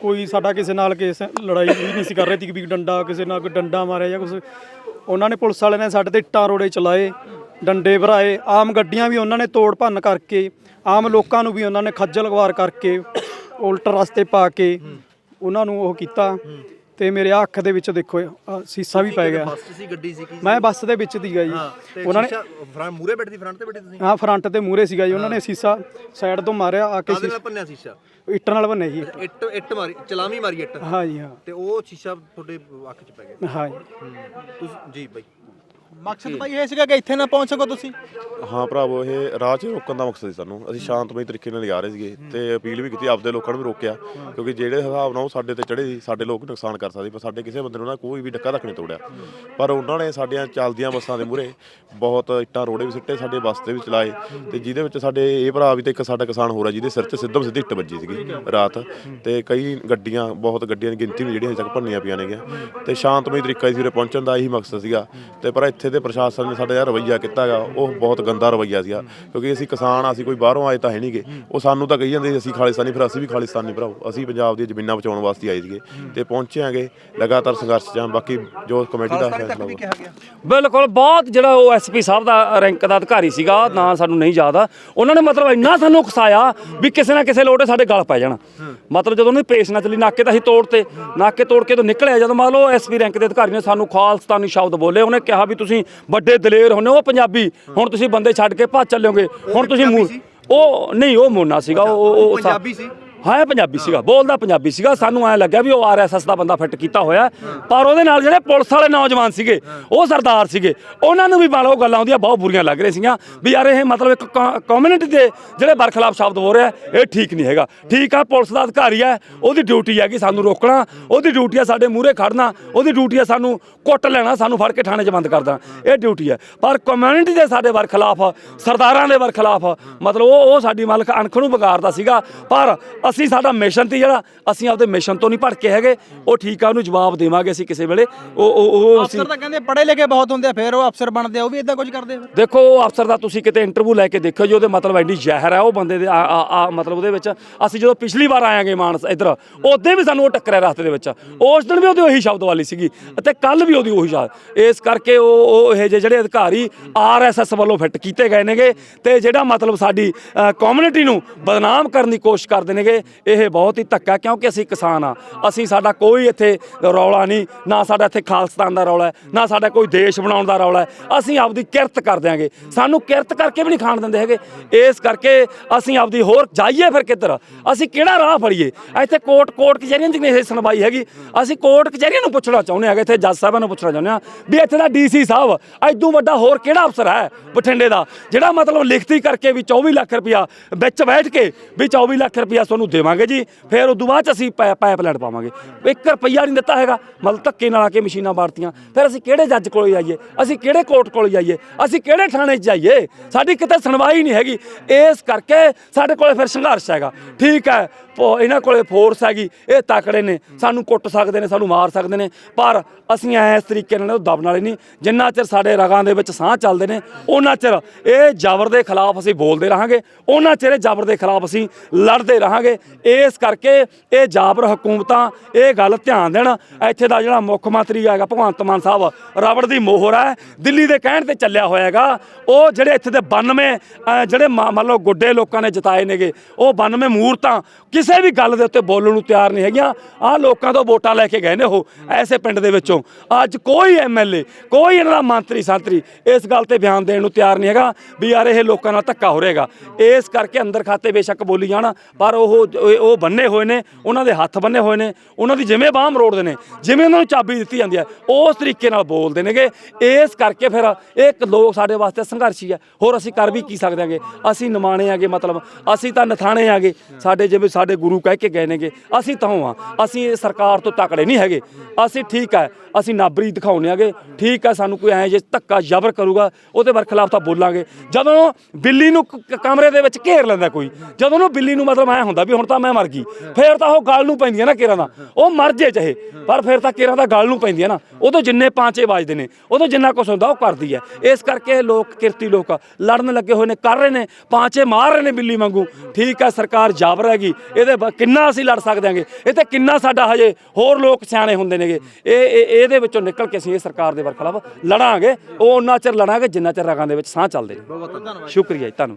ਕੋਈ ਸਾਡਾ ਕਿਸੇ ਨਾਲ ਕੇਸ ਲੜਾਈ ਵੀ ਨਹੀਂ ਸੀ ਕਰ ਰਹੇ ਸੀ ਕਿ ਵੀ ਡੰਡਾ ਕਿਸੇ ਨਾਲ ਕੋਈ ਡੰਡਾ ਮਾਰਿਆ ਜਾਂ ਕੁਝ ਉਹਨਾਂ ਨੇ ਪੁਲਿਸ ਵਾਲਿਆਂ ਨੇ ਸਾਡੇ ਤੇ ਇੱਟਾਂ ਰੋੜੇ ਚਲਾਏ, ਡੰਡੇ ਭਰਾਏ, ਆਮ ਗੱਡੀਆਂ ਵੀ ਉਹਨਾਂ ਨੇ ਤੋੜ ਭੰਨ ਕਰਕੇ, ਆਮ ਲੋਕਾਂ ਨੂੰ ਵੀ ਉਹਨਾਂ ਨੇ ਖੱਜਲ ਖਵਾਰ ਕਰਕੇ, ਉਲਟ ਰਸਤੇ ਪਾ ਕੇ, ਉਹਨਾਂ ਨੂੰ ਉਹ ਕੀਤਾ। ਤੇ ਮੇਰੇ ਅੱਖ ਦੇ ਵਿੱਚ ਦੇਖੋ ਆਹ ਸੀਸਾ ਵੀ ਪੈ ਗਿਆ। ਸੀ ਗੱਡੀ ਸੀ ਕੀ ਮੈਂ ਬੱਸ ਦੇ ਵਿੱਚ ਸੀਗਾ ਜੀ ਉਹਨਾਂ ਨੇ ਫਰੰਟ ਮੂਰੇ ਬੈਠੀ ਫਰੰਟ ਤੇ ਬੈਠੇ ਤੁਸੀਂ? ਹਾਂ ਫਰੰਟ ਤੇ ਮੂਰੇ ਸੀਗਾ ਜੀ। ਉਹਨਾਂ ਨੇ ਸੀਸਾ ਸਾਈਡ ਤੋਂ ਮਾਰਿਆ ਆ ਕੇ ਕਾਹਦੇ ਨਾਲ ਭੰਨਿਆ ਸ਼ੀਸ਼ਾ? ਇੱਟਾਂ ਨਾਲ ਬੰਨੇ ਜੀ ਇੱਟ ਇੱਟ ਮਾਰੀ ਚਲਾਵੀਂ ਮਾਰੀ ਇੱਟ। ਹਾਂ ਜੀ ਹਾਂ। ਤੇ ਉਹ ਸ਼ੀਸ਼ਾ ਤੁਹਾਡੇ ਅੱਖ 'ਚ ਪੈ ਗਿਆ। ਹਾਂ ਜੀ। ਤੁਸੀਂ ਜੀ ਬਾਈ। ਮਕਸਦ ਬਾਈ ਇਹ ਸੀਗਾ ਕਿ ਇੱਥੇ ਨਾ ਪਹੁੰਚ ਸਕੋ ਤੁਸੀਂ? ਹਾਂ ਭਰਾਵੋ ਇਹ ਰਾਹ 'ਚ ਰੋਕਣ ਦਾ ਮਕਸਦ ਸੀ ਸਾਨੂੰ। ਅਸੀਂ ਸ਼ਾਂਤਮਈ ਤਰੀਕੇ ਨਾਲ ਜਾ ਰਹੇ ਸੀਗੇ ਤੇ ਅਪੀਲ ਵੀ ਕੀਤੀ, ਆਪਦੇ ਲੋਕਾਂ ਨੂੰ ਵੀ ਰੋਕਿਆ, ਕਿਉਂਕਿ ਜਿਹੜੇ ਹਿਸਾਬ ਨਾਲ ਉਹ ਸਾਡੇ ਤੇ ਚੜੇ ਸੀ, ਸਾਡੇ ਲੋਕ ਨੁਕਸਾਨ ਕਰ ਸਕਦੇ ਪਰ ਸਾਡੇ ਕਿਸੇ ਬੰਦੇ ਨੂੰ ਨਾ ਕੋਈ ਵੀ ਡੱਕਾ ਤੱਕ ਨਹੀਂ ਤੋੜਿਆ। ਪਰ ਉਹਨਾਂ ਨੇ ਸਾਡੀਆਂ ਚੱਲਦੀਆਂ ਬੱਸਾਂ ਦੇ ਮੂਹਰੇ ਬਹੁਤ ਇੱਟਾਂ, ਰੋੜੇ ਵੀ ਸਿੱਟੇ, ਸਾਡੇ ਬੱਸ ਤੇ ਵੀ ਚਲਾਏ, ਤੇ ਜਿਹਦੇ ਵਿੱਚ ਸਾਡੇ ਇਹ ਭਰਾ ਵੀ ਤੇ ਇੱਕ ਸਾਡਾ ਕਿਸਾਨ ਹੋਰ ਆ, ਜਿਹਦੇ ਸਿਰ 'ਚ ਸਿੱਧਮ ਸਿੱਧੀ ਇੱਟ ਵੱਜੀ ਸੀਗੀ ਰਾਤ। ਤੇ ਕਈ ਗੱਡੀਆਂ, ਬਹੁਤ ਗੱਡੀਆਂ ਦੀ ਗਿਣਤੀ ਵੀ ਜਿਹੜੀਆਂ ਹਜੇ ਤੱਕ ਭੰਨੀਆਂ ਪਈਆਂ ਨੇਗੀਆਂ। ਤੇ ਸ਼ਾਂਤਮਈ ਤਰੀਕਾ ਸੀ ਉਰੇ ਪਹੁੰਚਣ ਦਾ, ਇਹੀ ਮਕਸਦ ਸੀਗਾ। ਤੇ ਪਰ ਇੱਥੇ ਦੇ ਪ੍ਰਸ਼ਾਸਨ ਨੇ ਸਾਡਾ ਜਿਹੜਾ ਰਵੱਈਆ ਕੀਤਾ ਹੈਗਾ ਉਹ ਬਹੁਤ ਗੰਦਾ ਰਵੱਈਆ ਸੀਗਾ ਕਿਉਂਕਿ ਅਸੀਂ ਕਿਸਾਨ ਆ ਅਸੀਂ ਕੋਈ ਬਾਹਰੋਂ ਆਏ ਤਾਂ ਹੈ ਨਹੀਂਗੇ। ਉਹ ਸਾਨੂੰ ਤਾਂ ਕਹੀ ਜਾਂਦੇ ਸੀ ਅਸੀਂ ਖਾਲਿਸਤਾਨੀ ਫਿਰ ਅਸੀਂ ਵੀ ਖਾਲਿਸਤਾਨੀ ਭਰਾਓ ਅਸੀਂ ਪੰਜਾਬ ਦੀਆਂ ਜ਼ਮੀਨਾਂ ਬਚਾਉਣ ਵਾਸਤੇ ਆਏ ਸੀਗੇ ਤੇ ਪਹੁੰਚੇ ਆਂਗੇ ਲਗਾਤਾਰ ਸੰਘਰਸ਼ ਜਾਂ ਬਾਕੀ ਜੋ ਕਮੇਟੀ ਦਾ ਫੈਸਲਾ ਹੋਊਗਾ। ਬਿਲਕੁਲ ਬਹੁਤ ਜਿਹੜਾ ਉਹ ਐਸਪੀ ਸਾਹਿਬ ਦਾ ਰੈਂਕ ਦਾ ਅਧਿਕਾਰੀ ਸੀਗਾ ਨਾ ਸਾਨੂੰ ਨਹੀਂ ਯਾਦ ਆ। ਉਹਨਾਂ ਨੇ ਮਤਲਬ ਇੰਨਾ ਸਾਨੂੰ ਉਕਸਾਇਆ ਵੀ ਕਿਸੇ ਨਾ ਕਿਸੇ ਲੋਟੇ ਸਾਡੇ ਗਲ ਪੈ ਜਾਣਾ। ਮਤਲਬ ਜਦੋਂ ਉਹਨਾਂ ਪੇਸ਼ ਨਾ ਚੱਲੀ ਨਾਕੇ ਤਾਂ ਅਸੀਂ ਤੋੜਤੇ। ਨਾਕੇ ਤੋੜ ਕੇ ਤੋਂ ਨਿਕਲਿਆ ਜਦੋਂ ਮੰਨ ਲਓ ਐਸਪੀ ਰੈਂਕ ਦੇ ਅਧਿਕਾਰੀ ਨੇ ਸਾਨੂੰ ਖਾਲਸਤਾਨੀ ਸ਼ਬਦ ਬੋਲੇ ਉਹਨੇ ਕਿਹਾ ਵੀ ਤੁਸੀਂ ਵੱਡੇ ਦਲੇਰ ਹੁੰਨੇ ਹੋ ਪੰਜਾਬੀ। ਹੁਣ ਤੁਸੀਂ ਬੰਦੇ ਛੱਡ ਕੇ ਭੱਜ ਚੱਲਿਓਗੇ ਹੁਣ ਤੁਸੀਂ ਉਹ ਨਹੀਂ ਉਹ ਮੋਨਾ ਸੀਗਾ ਉਹ ਉਹ- ਉਹ ਪੰਜਾਬੀ ਸੀ। ਹਾਂ ਇਹ ਪੰਜਾਬੀ ਸੀਗਾ, ਬੋਲਦਾ ਪੰਜਾਬੀ ਸੀਗਾ। ਸਾਨੂੰ ਐ ਲੱਗਿਆ ਵੀ ਉਹ ਆਰਐਸਐਸ ਦਾ ਬੰਦਾ ਫਿੱਟ ਕੀਤਾ ਹੋਇਆ। ਪਰ ਉਹਦੇ ਨਾਲ ਜਿਹੜੇ ਪੁਲਿਸ ਵਾਲੇ ਨੌਜਵਾਨ ਸੀਗੇ, ਉਹ ਸਰਦਾਰ ਸੀਗੇ, ਉਹਨਾਂ ਨੂੰ ਵੀ ਮੰਨ ਲਓ ਗੱਲਾਂ ਆਉਂਦੀਆਂ, ਬਹੁਤ ਬੁਰੀਆਂ ਲੱਗ ਰਹੀਆਂ ਸੀਗੀਆਂ। ਵੀ ਯਾਰ ਇਹ ਮਤਲਬ ਇੱਕ ਕਮਿਊਨਿਟੀ ਦੇ ਜਿਹੜੇ ਬਰਖਲਾਫ ਸ਼ਬਦ ਹੋ ਰਿਹਾ, ਇਹ ਠੀਕ ਨਹੀਂ ਹੈਗਾ। ਠੀਕ ਆ, ਪੁਲਿਸ ਦਾ ਅਧਿਕਾਰੀ ਹੈ ਉਹਦੀ ਡਿਊਟੀ ਹੈ ਕਿ ਸਾਨੂੰ ਰੋਕਣਾ, ਉਹਦੀ ਡਿਊਟੀ ਹੈ ਸਾਡੇ ਮੂਹਰੇ ਖੜਨਾ ਉਹਦੀ ਡਿਊਟੀ ਹੈ ਸਾਨੂੰ ਕੁੱਟ ਲੈਣਾ, ਸਾਨੂੰ ਫੜ ਕੇ ਥਾਣੇ 'ਚ ਬੰਦ ਕਰ ਦੇਣਾ, ਇਹ ਡਿਊਟੀ ਹੈ ਪਰ ਕਮਿਊਨਿਟੀ ਦੇ ਸਾਡੇ ਵਰਖਲਾਫ ਸਰਦਾਰਾਂ ਦੇ ਵਰਖਲਾਫ ਮਤਲਬ ਉਹ ਉਹ ਸਾਡੀ ਮਾਲਕ ਅਣਖ ਨੂੰ ਵਿਗਾੜਦਾ ਸੀਗਾ, ਪਰ ਅਸੀਂ ਸਾਡਾ ਮਿਸ਼ਨ ਤੇ ਜਿਹੜਾ ਅਸੀਂ ਆਪਦੇ ਮਿਸ਼ਨ ਤੋਂ ਨਹੀਂ ਭਟਕੇ ਹੈਗੇ ਉਹ ਠੀਕ ਆ ਉਹਨੂੰ ਜਵਾਬ ਦੇਵਾਂਗੇ ਅਸੀਂ ਕਿਸੇ ਵੇਲੇ। ਉਹ ਉਹ ਉਹ ਅਫਸਰ ਤਾਂ ਕਹਿੰਦੇ ਪੜ੍ਹੇ ਲਿਖੇ ਬਹੁਤ ਹੁੰਦੇ ਆ ਫਿਰ ਉਹ ਅਫਸਰ ਬਣਦੇ ਆ ਉਹ ਵੀ ਇਦਾਂ ਕੁਝ ਕਰਦੇ ਆ ਫਿਰ। ਦੇਖੋ ਉਹ ਅਫਸਰ ਦਾ ਤੁਸੀਂ ਕਿਤੇ ਇੰਟਰਵਿਊ ਲੈ ਕੇ ਦੇਖੋ ਜੀ ਉਹਦੇ ਮਤਲਬ ਐਡੀ ਜ਼ਹਿਰ ਹੈ ਉਹ ਬੰਦੇ ਦੇ ਆ- ਆ- ਮਤਲਬ ਉਹਦੇ ਵਿੱਚ। ਅਸੀਂ ਜਦੋਂ ਪਿਛਲੀ ਵਾਰ ਆਇਆਂਗੇ ਮਾਨਸ ਇੱਧਰ ਉਹਦੇ ਵੀ ਸਾਨੂੰ ਉਹ ਟੱਕਰਿਆ ਰਸਤੇ ਦੇ ਵਿੱਚ। ਉਸ ਦਿਨ ਵੀ ਉਹਦੀ ਉਹੀ ਸ਼ਬਦ ਵਾਲੀ ਸੀਗੀ ਅਤੇ ਕੱਲ ਵੀ ਉਹਦੀ ਉਹੀ ਸ਼ਬਦ। ਇਸ ਕਰਕੇ ਉਹ ਉਹ ਇਹ ਜਿਹੇ ਜਿਹੜੇ ਅਧਿਕਾਰੀ ਆਰਐਸਐਸ ਵੱਲੋਂ ਫਿੱਟ ਕੀਤੇ ਗਏ ਨੇਗੇ ਤੇ ਜਿਹੜਾ ਮਤਲਬ ਸਾਡੀ ਕਮਿਊਨਿਟੀ ਨੂੰ ਬਦਨਾਮ ਕਰਨ ਦੀ ਕੋਸ਼ਿਸ਼ ਕਰਦੇ ਨੇਗੇ ਇਹ ਬਹੁਤ ਹੀ ਧੱਕਾ, ਕਿਉਂਕਿ ਅਸੀਂ ਕਿਸਾਨ ਆ ਅਸੀਂ ਸਾਡਾ ਕੋਈ ਇੱਥੇ ਰੌਲਾ ਨਹੀਂ, ਨਾ ਸਾਡਾ ਇੱਥੇ ਖਾਲਸਤਾਨ ਦਾ ਰੌਲਾ ਨਾ ਸਾਡਾ ਕੋਈ ਦੇਸ਼ ਬਣਾਉਣ ਦਾ ਰੌਲਾ ਅਸੀਂ ਆਪਦੀ ਕਿਰਤ ਕਰ ਦਿਆਂਗੇ। ਸਾਨੂੰ ਕਿਰਤ ਕਰਕੇ ਵੀ ਨਹੀਂ ਖਾਣ ਦਿੰਦੇ ਹੈਗੇ। ਇਸ ਕਰਕੇ ਅਸੀਂ ਆਪਦੀ ਹੋਰ ਜਾਈਏ ਫਿਰ ਕਿੱਧਰ? ਅਸੀਂ ਕਿਹੜਾ ਰਾਹ ਫੜੀਏ? ਇੱਥੇ ਕੋਰਟ ਕੋਰਟ ਕਚਹਿਰੀਆਂ 'ਚ ਨਹੀਂ ਇਹ ਸੁਣਵਾਈ ਹੈਗੀ। ਅਸੀਂ ਕੋਰਟ ਕਚਹਿਰੀਆਂ ਨੂੰ ਪੁੱਛਣਾ ਚਾਹੁੰਦੇ ਹੈਗੇ, ਇੱਥੇ ਜੱਜ ਸਾਹਿਬਾਂ ਨੂੰ ਪੁੱਛਣਾ ਚਾਹੁੰਦੇ ਹਾਂ ਵੀ ਇੱਥੇ ਦਾ ਡੀਸੀ ਸਾਹਿਬ ਐਦੋਂ ਵੱਡਾ ਹੋਰ ਕਿਹੜਾ ਅਫਸਰ ਹੈ ਬਠਿੰਡੇ ਦਾ, ਜਿਹੜਾ ਮਤਲਬ ਲਿਖਤੀ ਕਰਕੇ ਵੀ 24 ਲੱਖ ਰੁਪਇਆ ਵਿੱਚ ਬੈਠ ਕੇ, ਵੀ 24 ਲੱਖ ਰੁਪਇਆ ਤੁਹਾਨੂੰ ਦੇਵਾਂਗੇ ਜੀ, ਫਿਰ ਉਦੋਂ ਬਾਅਦ ਚ ਅਸੀਂ ਪੈ- ਪਾਈਪਲਾਈਨ ਪਾਵਾਂਗੇ। 1 ਰੁਪਈਆ ਨਹੀਂ ਦਿੱਤਾ ਹੈਗਾ, ਮਤਲਬ ਧੱਕੇ ਨਾਲ ਆ ਕੇ ਮਸ਼ੀਨਾਂ ਬਾੜਤੀਆਂ ਫਿਰ ਅਸੀਂ ਕਿਹੜੇ ਜੱਜ ਕੋਲ ਜਾਈਏ? ਅਸੀਂ ਕਿਹੜੇ ਕੋਰਟ ਕੋਲ ਜਾਈਏ? ਅਸੀਂ ਕਿਹੜੇ ਥਾਣੇ 'ਚ ਜਾਈਏ? ਸਾਡੀ ਕਿਤੇ ਸੁਣਵਾਈ ਨਹੀਂ ਹੈਗੀ। ਇਸ ਕਰਕੇ ਸਾਡੇ ਕੋਲੇ ਫਿਰ ਸੰਘਰਸ਼ ਹੈਗਾ। ਠੀਕ ਹੈ, ਪੋ- ਇਹਨਾਂ ਕੋਲੇ ਫੋਰਸ ਹੈਗੀ, ਇਹ ਤਾਕੜੇ ਨੇ। ਸਾਨੂੰ ਕੁੱਟ ਸਕਦੇ ਨੇ, ਸਾਨੂੰ ਮਾਰ ਸਕਦੇ ਨੇ। ਪਰ ਅਸੀਂ ਐ ਇਸ ਤਰੀਕੇ ਨਾਲ ਉਹ ਦਬਣ ਵਾਲੇ ਨਹੀਂ। ਜਿੰਨਾ ਚਿਰ ਸਾਡੇ ਰਗਾਂ ਦੇ ਵਿੱਚ ਸਾਹ ਚੱਲਦੇ ਨੇ ਉਹਨਾਂ ਚਿਰ ਇਹ ਜ਼ਬਰ ਦੇ ਖਿਲਾਫ ਅਸੀਂ ਬੋਲਦੇ ਰਹਾਂਗੇ। ਉਹਨਾਂ ਚਿਰ ਇਹ ਜ਼ਬਰ ਦੇ ਖਿਲਾਫ ਅਸੀਂ ਲੜਦੇ ਰਹਾਂਗੇ। ਇਸ ਕਰਕੇ ਇਹ ਜਾਬਰ ਹਕੂਮਤਾਂ ਇਹ ਗੱਲ ਧਿਆਨ ਦੇਣ। ਇੱਥੇ ਦਾ ਜਿਹੜਾ ਮੁੱਖ ਮੰਤਰੀ ਹੈਗਾ ਭਗਵੰਤ ਮਾਨ ਸਾਹਿਬ ਰਬੜ ਦੀ ਮੋਹਰ ਹੈ। ਦਿੱਲੀ ਦੇ ਕਹਿਣ ਤੇ ਚੱਲਿਆ ਹੋਇਆ ਹੈਗਾ ਉਹ ਜਿਹੜੇ ਇੱਥੇ ਦੇ 92 ਜਿਹੜੇ ਮ- ਮੰਨ ਲਓ ਗੁੱਡੇ ਲੋਕਾਂ ਨੇ ਜਿਤਾਏ ਨੇਗੇ, ਉਹ 92 ਮੂਰਤਾਂ ਕਿਸੇ ਵੀ ਗੱਲ ਦੇ ਉੱਤੇ ਬੋਲਣ ਨੂੰ ਤਿਆਰ ਨਹੀਂ ਹੈਗੀਆਂ। ਆਹ ਲੋਕਾਂ ਤੋਂ ਵੋਟਾਂ ਲੈ ਕੇ ਗਏ ਨੇ ਉਹ, ਐਸੇ ਪਿੰਡ ਦੇ ਵਿੱਚੋਂ। ਅੱਜ ਕੋਈ ਐਮਐਲਏ ਕੋਈ ਇਹਨਾਂ ਦਾ ਮੰਤਰੀ ਸੰਤਰੀ ਇਸ ਗੱਲ ਤੇ ਬਿਆਨ ਦੇਣ ਨੂੰ ਤਿਆਰ ਨਹੀਂ ਹੈਗਾ ਵੀ ਯਾਰ ਇਹ ਲੋਕਾਂ ਨਾਲ ਧੱਕਾ ਹੋ ਰਹੇਗਾ। ਇਸ ਕਰਕੇ ਅੰਦਰ ਖਾਤੇ ਬੇਸ਼ੱਕ ਬੋਲੀ ਜਾਣ, ਪਰ ਉਹ ਉਹ- ਉਹ ਬੰਨੇ ਹੋਏ ਨੇ, ਉਹਨਾਂ ਦੇ ਹੱਥ ਬੰਨੇ ਹੋਏ ਨੇ, ਉਹਨਾਂ ਦੀ ਜਿਵੇਂ ਬਾਹ ਮਰੋੜਦੇ ਨੇ, ਜਿਵੇਂ ਉਹਨਾਂ ਨੂੰ ਚਾਬੀ ਦਿੱਤੀ ਜਾਂਦੀ ਹੈ, ਉਸ ਤਰੀਕੇ ਨਾਲ ਬੋਲਦੇ ਨੇਗੇ। ਇਸ ਕਰਕੇ ਫਿਰ ਇਹ ਇੱਕ ਲੋਕ ਸਾਡੇ ਵਾਸਤੇ ਸੰਘਰਸ਼ੀ ਹੈ। ਹੋਰ ਅਸੀਂ ਕਰ ਵੀ ਕੀ ਸਕਦੇ ਹਾਂਗੇ? ਅਸੀਂ ਨਿਮਾਣੇ ਆਗੇ ਮਤਲਬ ਅਸੀਂ ਤਾਂ ਨਥਾਣੇ ਆਗੇ ਸਾਡੇ ਜਿਵੇਂ ਸਾਡੇ ਗੁਰੂ ਕਹਿ ਕੇ ਗਏ ਨੇਗੇ, ਅਸੀਂ ਤਾਂ ਹਾਂ। ਅਸੀਂ ਇਹ ਸਰਕਾਰ ਤੋਂ ਤਕੜੇ ਨਹੀਂ ਹੈਗੇ। ਅਸੀਂ ਠੀਕ ਹੈ, ਅਸੀਂ ਨਾਬਰੀ ਦਿਖਾਉਣੇ ਆਗੇ ਠੀਕ ਹੈ, ਸਾਨੂੰ ਕੋਈ ਐ ਜੇ ਧੱਕਾ ਜ਼ਬਰ ਕਰੂਗਾ, ਉਹਦੇ ਵਰਖਲਾਫ ਤਾਂ ਬੋਲਾਂਗੇ। ਜਦੋਂ ਬਿੱਲੀ ਨੂੰ ਕ- ਕਮਰੇ ਦੇ ਵਿੱਚ ਘੇਰ ਲੈਂਦਾ ਕੋਈ, ਜਦੋਂ ਉਹਨੂੰ ਬਿੱਲੀ ਨੂੰ ਮਤਲਬ ਐ ਹੁੰਦਾ ਵੀ ਹੁਣ ਤਾਂ ਮੈਂ ਮਰ ਗਈ। ਫੇਰ ਤਾਂ ਉਹ ਗਲ ਨੂੰ ਪੈਂਦੀਆਂ ਨਾ ਕੇਰਾਂ ਦਾ। ਉਹ ਮਰ ਜੇ ਚਾਹੇ ਪਰ ਫਿਰ ਤਾਂ ਕੇਰਾਂ ਦਾ ਗਲ ਨੂੰ ਪੈਂਦੀਆਂ ਨਾ। ਉਦੋਂ ਜਿੰਨੇ ਪਾਂਚੇ ਵੱਜਦੇ ਨੇ ਉਦੋਂ ਜਿੰਨਾ ਕੁਛ ਹੁੰਦਾ ਉਹ ਕਰਦੀ ਹੈ ਇਸ ਕਰਕੇ ਲੋਕ ਕਿਰਤੀ ਲੋਕ ਲੜਨ ਲੱਗੇ ਹੋਏ ਨੇ ਕਰ ਰਹੇ ਨੇ ਪਾਂਚੇ ਮਾਰ ਰਹੇ ਨੇ ਬਿੱਲੀ ਵਾਂਗੂ। ਠੀਕ ਹੈ ਸਰਕਾਰ ਜਾਬਰ ਹੈਗੀ ਇਹਦੇ ਕਿੰਨਾ ਅਸੀਂ ਲੜ ਸਕਦੇ ਹਾਂਗੇ? ਇਹ ਤੇ ਕਿੰਨਾ ਸਾਡਾ ਹਜੇ ਹੋਰ ਲੋਕ ਸਿਆਣੇ ਹੁੰਦੇ ਨੇਗੇ। ਇਹ ਇਹ- ਇਹਦੇ ਵਿੱਚੋਂ ਨਿਕਲ ਕੇ ਅਸੀਂ ਇਹ ਸਰਕਾਰ ਦੇ ਵਰਖਲਾਫ ਲੜਾਂਗੇ। ਉਹ ਉਹਨਾਂ ਚਿਰ ਲੜਾਂਗੇ ਜਿੰਨਾ ਚਿਰ ਰਗਾਂ ਦੇ ਵਿੱਚ ਸਾਹ ਚੱਲਦੇ ਨੇ। ਸ਼ੁਕਰੀਆ ਜੀ ਤੁਹਾਨੂੰ